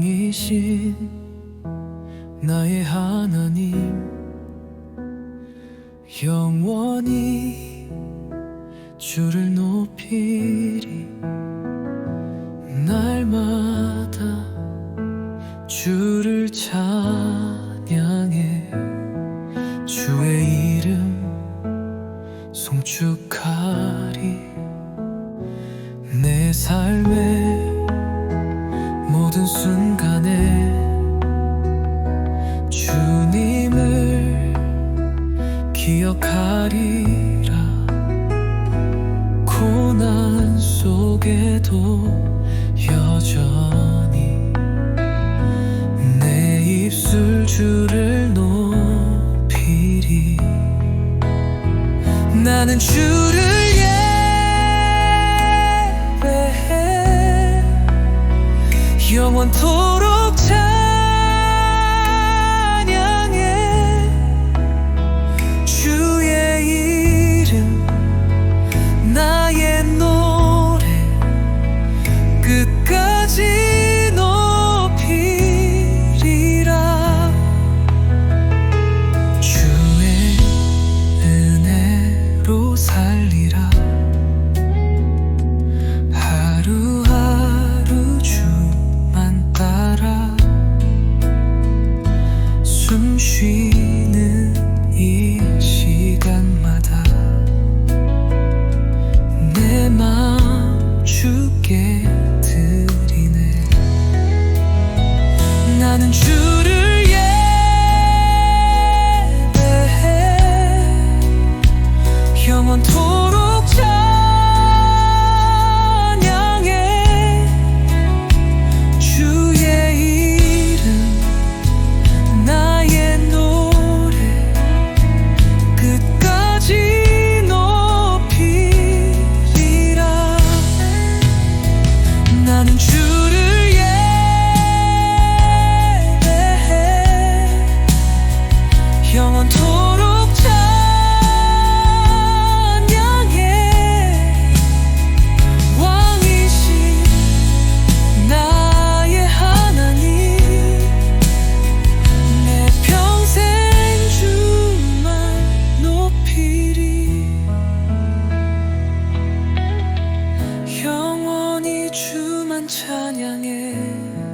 왕이신 나의 하나님 영원히 주를 높이리. 날마다 주를 찬양해. 주의 이름 송축하리. 내 모든 순간에 주님을 기억하리라. 고난 속에도 여전히 내 입술 주를 높이리. 나는 주를 살리라. 하루하루 주만 따라 숨 쉬는 이 시간마다 내 마음 주께 드리네. 주를 영원 찬양해